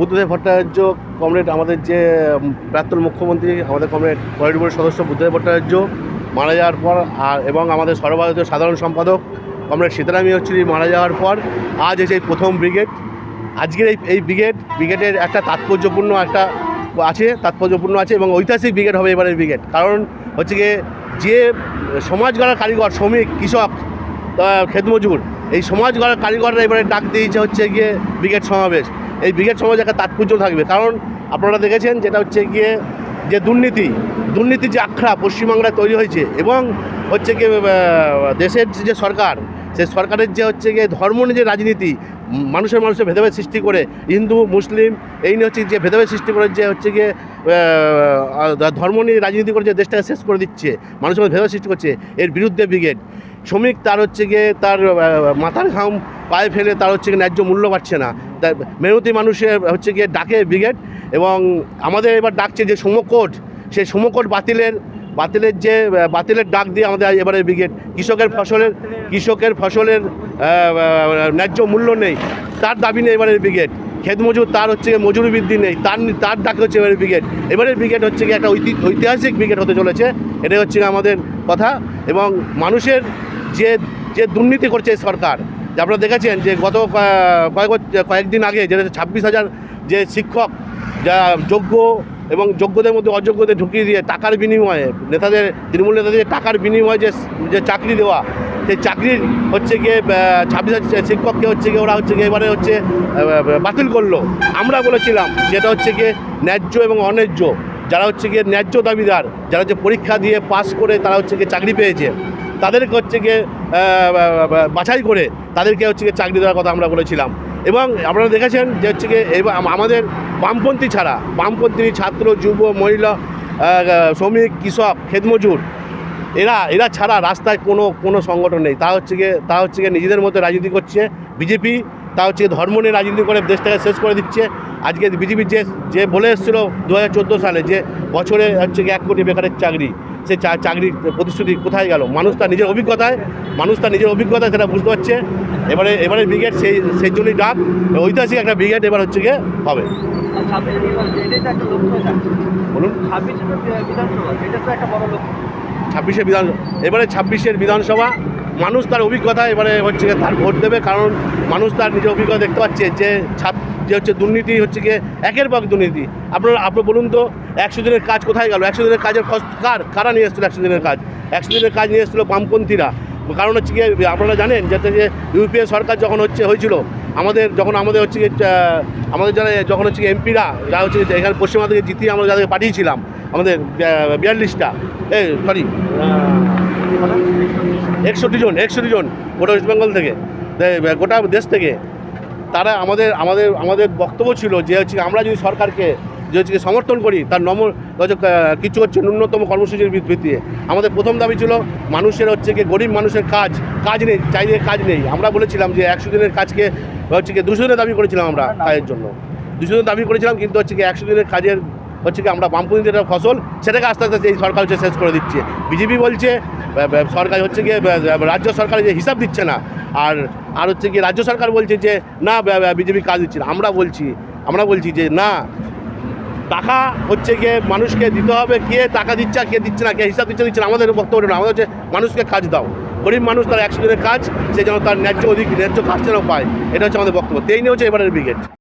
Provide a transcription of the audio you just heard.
Buddhadeb Bhattacharya comrade আমাদের যে প্রাক্তন মুখ্যমন্ত্রী আমাদের কমরেড পলিট বোর্ডের সদস্য বুদ্ধদেব ভট্টাচার্য মারা যাওয়ার পর আর এবং আমাদের সর্বভারতীয় সাধারণ সম্পাদক কমরেড সীতারাম ইয়চুরি মারা যাওয়ার পর আজ এসে এই প্রথম ব্রিগেড। আজকের এই এই ব্রিগেড ব্রিগেডের একটা তাৎপর্যপূর্ণ একটা আছে তাৎপর্যপূর্ণ আছে এবং ঐতিহাসিক ব্রিগেড হবে এবারের ব্রিগেড। কারণ হচ্ছে গিয়ে যে সমাজ গড়ার কারিগর শ্রমিক কৃষক আহ, ক্ষেতমজুর এই সমাজ গড়ার কারিগররা এবারে ডাক দিয়েছে হচ্ছে গিয়ে ব্রিগেড সমাবেশ। এই ব্রিগেড সমাবেশ একটা তাৎপর্য থাকবে। কারণ আপনারা দেখেছেন যেটা হচ্ছে গিয়ে যে দুর্নীতি দুর্নীতির যে আখড়া পশ্চিমবাংলায় তৈরি হয়েছে এবং হচ্ছে গিয়ে দেশের যে সরকার, সেই সরকারের যে হচ্ছে গিয়ে ধর্ম নিয়ে যে রাজনীতি, মানুষের মানুষের ভেদাভেদ সৃষ্টি করে, হিন্দু, মুসলিম, এই নিয়ে হচ্ছে যে ভেদাভেদ সৃষ্টি করে যে হচ্ছে গিয়ে ধর্ম নিয়ে রাজনীতি করে যে দেশটাকে শেষ করে দিচ্ছে, মানুষের ভেদাভেদ সৃষ্টি করছে, এর বিরুদ্ধে ব্রিগেড। শ্রমিক তার হচ্ছে গিয়ে তার মাথার ঘাম পায়ে ফেলে তার হচ্ছে ন্যায্য মূল্য পাচ্ছে না। তার মেহনতি মানুষের হচ্ছে গিয়ে ডাকে ব্রিগেড এবং আমাদের এবার ডাকছে যে সমকোট সেই সমকোট বাতিলের বাতিলের যে বাতিলের ডাক দিয়ে আমাদের এবারে ব্রিগেড, কৃষকের ফসলের কৃষকের ফসলের ন্যায্য মূল্য নেই। তার দাবি নেই এবারের ব্রিগেড। ক্ষেত মজুর তার হচ্ছে মজুরি বৃদ্ধি নেই। তার তার ডাকে হচ্ছে এবারে ব্রিগেড। এবারের ব্রিগেড হচ্ছে গিয়ে একটা ঐতি- ঐতিহাসিক ব্রিগেড হতে চলেছে। এটাই হচ্ছে আমাদের কথা এবং মানুষের যে যে দুর্নীতি করছে সরকার, যে আপনারা দেখেছেন যে গত কয়েক কয়েকদিন আগে যেটা ছাব্বিশ হাজার যে শিক্ষক, যা যোগ্য এবং যোগ্যদের মধ্যে অযোগ্যদের ঢুকিয়ে দিয়ে টাকার বিনিময়ে, নেতাদের, তৃণমূল নেতাদের টাকার বিনিময়ে যে যে চাকরি দেওয়া, সেই চাকরির হচ্ছে গিয়ে ছাব্বিশ হাজার শিক্ষককে হচ্ছে গিয়ে ওরা হচ্ছে গিয়ে এবারে হচ্ছে বাতিল করল। আমরা বলেছিলাম যেটা হচ্ছে গিয়ে ন্যায্য এবং অন্যায্য। যারা হচ্ছে গিয়ে ন্যায্য দাবিদার, যারা হচ্ছে পরীক্ষা দিয়ে পাস করে তারা হচ্ছে গিয়ে চাকরি পেয়েছে, তাদেরকে হচ্ছে গিয়ে বাছাই করে তাদেরকে হচ্ছে গিয়ে চাকরি দেওয়ার কথা আমরা বলেছিলাম। এবং আপনারা দেখেছেন যে হচ্ছে গিয়ে আমাদের বামপন্থী ছাড়া, বামপন্থী ছাত্র, যুব, মহিলা শ্রমিক, কৃষক ক্ষেতমজুর এরা এরা ছাড়া রাস্তায় কোনো কোনো সংগঠন নেই। তা হচ্ছে গিয়ে তা হচ্ছে গিয়ে নিজেদের মধ্যে রাজনীতি করছে, বিজেপি তা হচ্ছে ধর্ম নিয়ে রাজনীতি করে দেশটাকে শেষ করে দিচ্ছে। আজকে বিজেপি যে যে বলে এসেছিল দু হাজার চোদ্দ সালে যে বছরে হচ্ছে এক কোটি বেকারের চাকরি সে চা- চাকরির প্রতিশ্রুতি কোথায় গেল? মানুষ তার নিজের অভিজ্ঞতায় মানুষ তার নিজের অভিজ্ঞতায় সেটা বুঝতে পারছে। এবারে এবারে ব্রিগেড সেই সেই জন্যই ডাক। ঐতিহাসিক একটা ব্রিগেড এবার হচ্ছে গিয়ে হবে। বলুন। ছাব্বিশে বিধানসভা বিধান এবারে ছাব্বিশের বিধানসভা মানুষ তার অভিজ্ঞতা এবারে হচ্ছে গিয়ে তার ভোট দেবে, কারণ মানুষ তার নিজের অভিজ্ঞতা দেখতে পাচ্ছে যে ছাপ, যে হচ্ছে দুর্নীতি হচ্ছে গিয়ে একের পর দুর্নীতি। আপনারা, আপনি বলুন তো, একশো দিনের কাজ কোথায় গেল? একশো দিনের কাজের কার, কারা নিয়ে এসেছিল একশো দিনের কাজ? একশো দিনের কাজ নিয়ে এসেছিল বামপন্থীরা। কারণ হচ্ছে গিয়ে, আপনারা জানেন যাতে যে ইউপিএ সরকার যখন হচ্ছে হয়েছিল, আমাদের যখন আমাদের হচ্ছে আমাদের যারা যখন হচ্ছে এমপিরা, যারা হচ্ছে এখানে পশ্চিমবঙ্গ থেকে জিতিয়ে আমরা যাদেরকে পাঠিয়েছিলাম, আমাদের বিয়াল্লিশটা, এই সরি একষট্টি জন একষট্টি জন গোটা ওয়েস্ট বেঙ্গল থেকে। গোটা দেশ থেকে। তারা আমাদের আমাদের আমাদের বক্তব্য ছিল যে হচ্ছে আমরা যদি সরকারকে, যে হচ্ছে সমর্থন করি, তার নম কিছু হচ্ছে ন্যূনতম কর্মসূচির ভিত্তিতে। আমাদের প্রথম দাবি ছিল মানুষের হচ্ছে কি গরিব মানুষের কাজ কাজ নেই, চাইলে কাজ নেই। আমরা বলেছিলাম যে একশো দিনের কাজকে হচ্ছে কি দুশো দিনের দাবি করেছিলাম আমরা কাজের জন্য। দুশো দিনের দাবি করেছিলাম কিন্তু হচ্ছে কি একশো দিনের কাজের হচ্ছে কি আমরা বামপন্থী যেটা ফসল, সেটাকে আস্তে আস্তে এই সরকার হচ্ছে শেষ করে দিচ্ছে। বিজেপি বলছে সরকার হচ্ছে গিয়ে রাজ্য সরকার যে হিসাব দিচ্ছে না, আর আর হচ্ছে কি রাজ্য সরকার বলছে যে, না বিজেপি কাজ দিচ্ছে আমরা বলছি আমরা বলছি যে, না, টাকা হচ্ছে গিয়ে মানুষকে দিতে হবে, কে টাকা দিচ্ছে কে দিচ্ছে না, কে হিসাব দিচ্ছে দিচ্ছে না, আমাদের বক্তব্য না, আমাদের হচ্ছে মানুষকে কাজ দাও। গরিব মানুষ তার একশো দিনের কাজ, সে যেন তার ন্যায্য অধিক, ন্যায্য কাজ যেন পায়, এটা হচ্ছে আমাদের বক্তব্য। এই নিয়ে হচ্ছে এবারের ব্রিগেড।